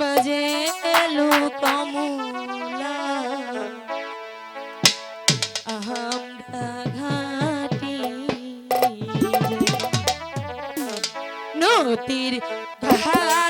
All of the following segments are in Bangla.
বাজে এলো কমলা আহামরা ঘাটি। নদীর ঘাট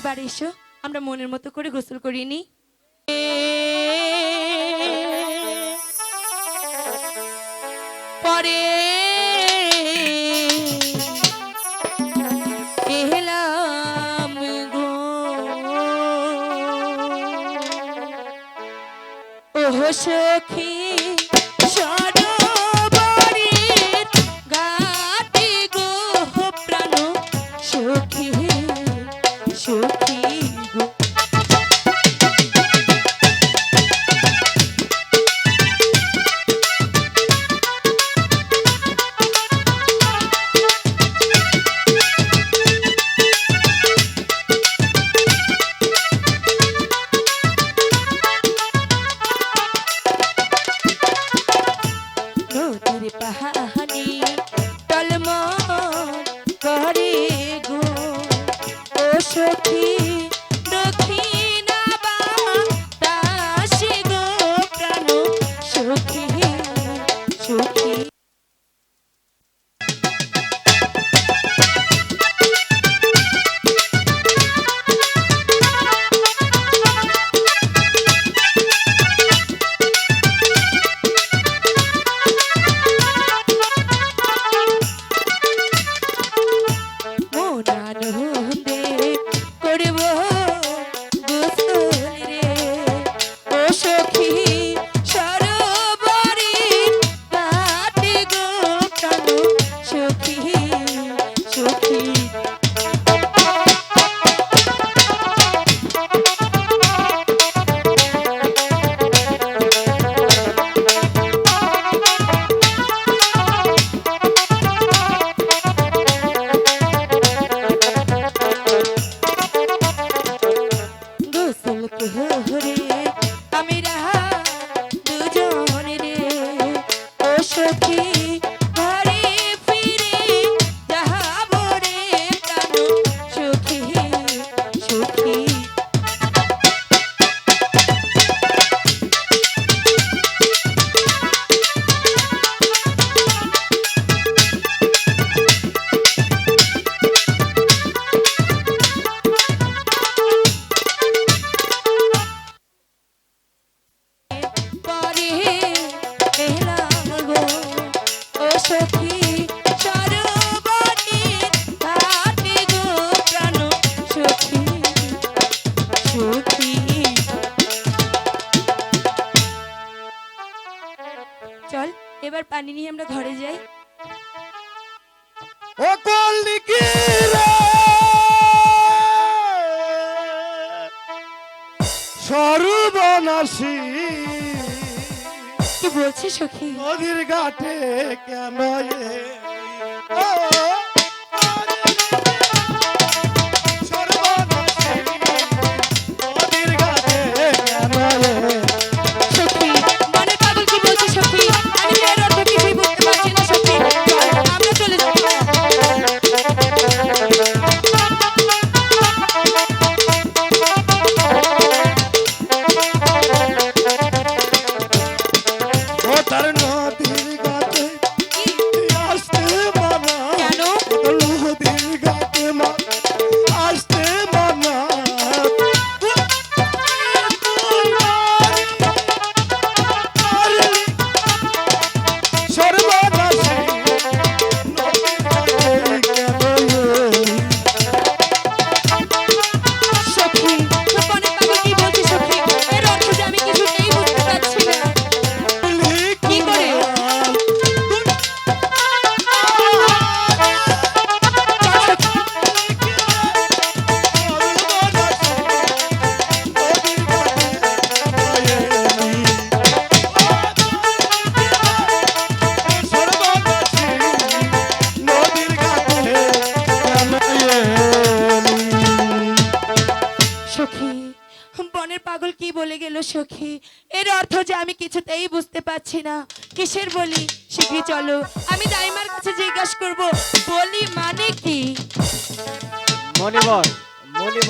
এবার এসো আমরা মনের মতো করে গোসল করিনি পরে সখী Cookie. aqui Party Room. ছুটি চল এবার পানি নিয়ে আমরা ঘরে যাই। ও কল্লিকি সর্বনাশী। কি বলছিস সখী? নদীর ঘাটে কেন সখী। বনের পাগল কি বলে গেল সখী? এর অর্থ যে আমি কিছুতেই বুঝতে পারছি না। কিসের বলি? শিখে চলো, আমি দাইমার কাছে জিজ্ঞাসা করব, বলি মানে কি? মনিবর মনিবর